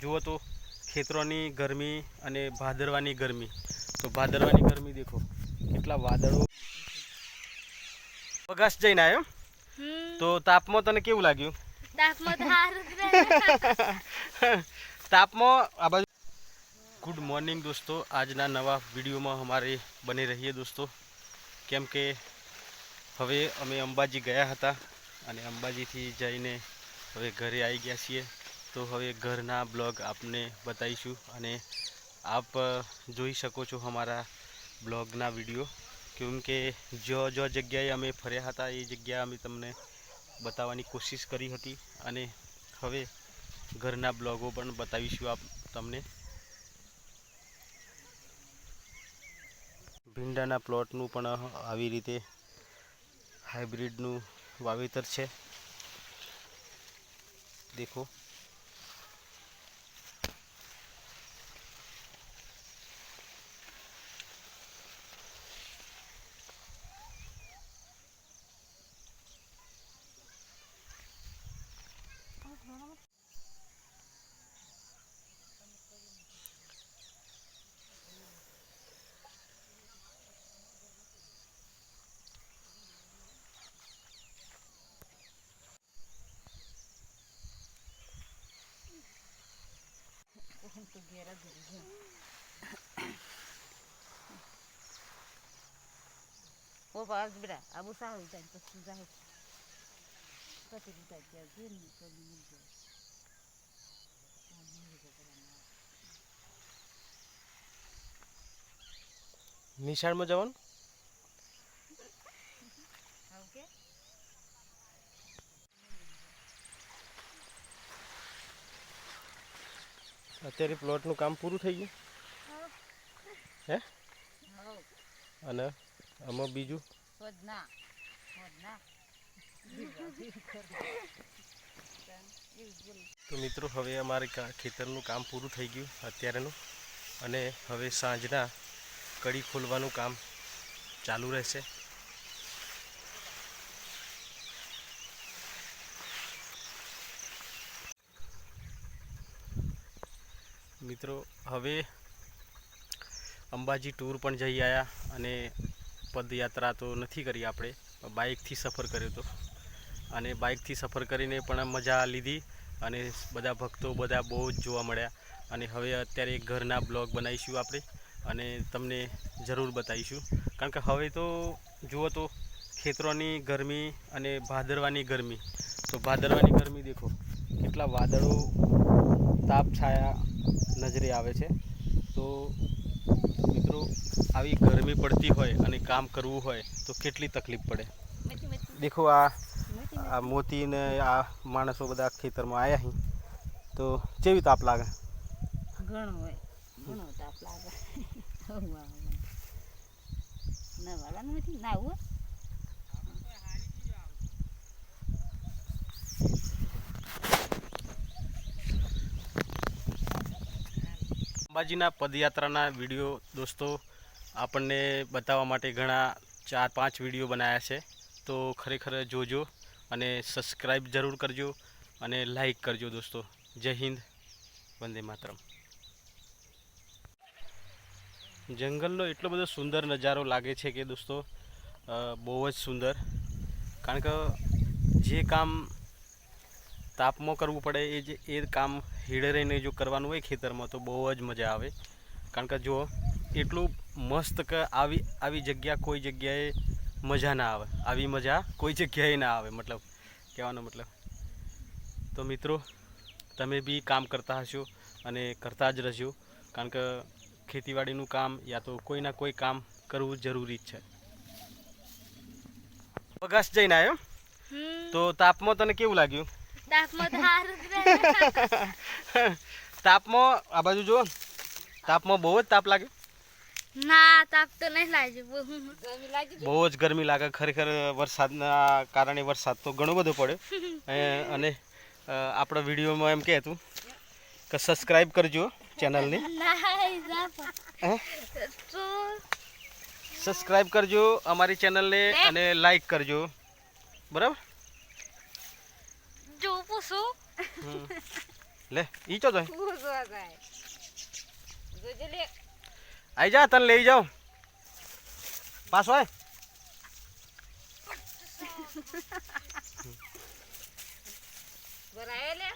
જુઓ તો ખેતરોની ગરમી અને ભાદરવાની ગરમી. તો ભાદરવાની ગરમી દેખો કેટલા વાદળો. બગાસ જઈને આવ્યો તો તાપમાં તને કેવું લાગ્યું. તાપમાં આ બાજુ. ગુડ મોર્નિંગ દોસ્તો આજના નવા વિડીયોમાં અમારે બની રહીએ દોસ્તો. કેમ કે હવે અમે અંબાજી ગયા હતા અને અંબાજીથી જઈને હવે ઘરે આવી ગયા છીએ. તો હવે ઘરના બ્લોગ આપને બતાવીશું અને આપ જોઈ શકો છો અમારા બ્લોગના વીડિયો. કેમ કે જો જો જગ્યાએ અમે ફર્યા હતા એ જગ્યા અમે તમને બતાવવાની કોશિશ કરી હતી અને હવે ઘરના બ્લોગો પણ બતાવીશું આપ તમને. ભીંડાના પ્લોટનું પણ આવી રીતે હાઇબ્રિડનું વાવેતર છે. દેખો. ઓ બાપ બેટા આબુ સારું જાય પછી જાય પછી જાય ત્યાં ઘેરની કરી નહીં જાય નિશાળમાં જવાનું આવું કે અત્યારે પ્લોટનું કામ પૂરું થઈ ગયું? હે. અને આમાં બીજું? તો મિત્રો હવે અમારે ખેતરનું કામ પૂરું થઈ ગયું અત્યારેનું. અને હવે સાંજના કડી ખોલવાનું કામ ચાલુ રહેશે. મિત્રો, હવે અંબાજી ટૂર પણ જઈ આવ્યા અને પદયાત્રા તો નથી કરી આપણે બાઇકથી સફર કર્યો હતો અને બાઇકથી સફર કરીને પણ મજા લીધી અને બધા ભક્તો બધા બહુ જ જોવા મળ્યા. અને હવે અત્યારે ઘરના બ્લોગ બનાવીશું આપણે અને તમને જરૂર બતાવીશું. કારણ કે હવે તો જુઓ તો ખેતરોની ગરમી અને ભાદરવાની ગરમી. તો ભાદરવાની ગરમી દેખો, કેટલા વાદળો તાપ છાયા. નજરે આવે છે. તો મિત્રો આવી ગરમી પડતી હોય અને કામ કરવું હોય તો કેટલી તકલીફ પડે? દેખો આ આ મોતી ને આ માણસો બધા ખેતરમાં આવ્યા અહીં તો કેવી તાપ લાગે? ઘણો હોય. ઘણો તાપ લાગે. ના વાળાનું નથી? ના અંબાજીના પદયાત્રાના વીડિયો દોસ્તો, આપણને બતાવવા માટે ઘણા ચાર પાંચ વીડિયો બનાવ્યા છે. તો ખરેખર જોજો અને સબસ્ક્રાઈબ જરૂર કરજો અને લાઈક કરજો દોસ્તો. જય હિન્દ, વંદે માતરમ. જંગલનો એટલો બધો સુંદર નજારો લાગે છે કે દોસ્તો બહુ જ સુંદર. કારણ કે જે કામ તાપમાં કરવું પડે એ જે એ કામ હીડે રહીને જો કરવાનું હોય ખેતરમાં તો બહુ જ મજા આવે. કારણ કે જો એટલું મસ્ત કે આવી આવી જગ્યા કોઈ જગ્યાએ મજા ના આવે. આવી મજા કોઈ જગ્યાએ ના આવે મતલબ કહેવાનો મતલબ. તો મિત્રો તમે બી કામ કરતા હશો અને કરતા જ રહેજો કારણ કે ખેતીવાડીનું કામ યા તો કોઈના કોઈ કામ કરવું જરૂરી જ છે. બગાસ જઈને આવ્યો? તો તાપમાં તને કેવું લાગ્યું? તાપમાં આ બાજુ જો તાપમાં બહુ જ તાપ લાગે. ના તાપ તો નહીં લાગે. બહુ. જ ગરમી લાગે. ખરેખર વરસાદના કારણે વરસાદ તો ઘણો બધો પડ્યો. અને આપણો વિડીયોમાં એમ કહેતું કે સબસ્ક્રાઈબ કરજો ચેનલને. સબસ્ક્રાઈબ કરજો અમારી ચેનલને અને લાઈક કરજો. બરાબર? પૂછું. લે ઈ ચો જોઈ કૂદવા જાય જોજે લે આઈ જા તને લઈ જાઉં પાછો આય લે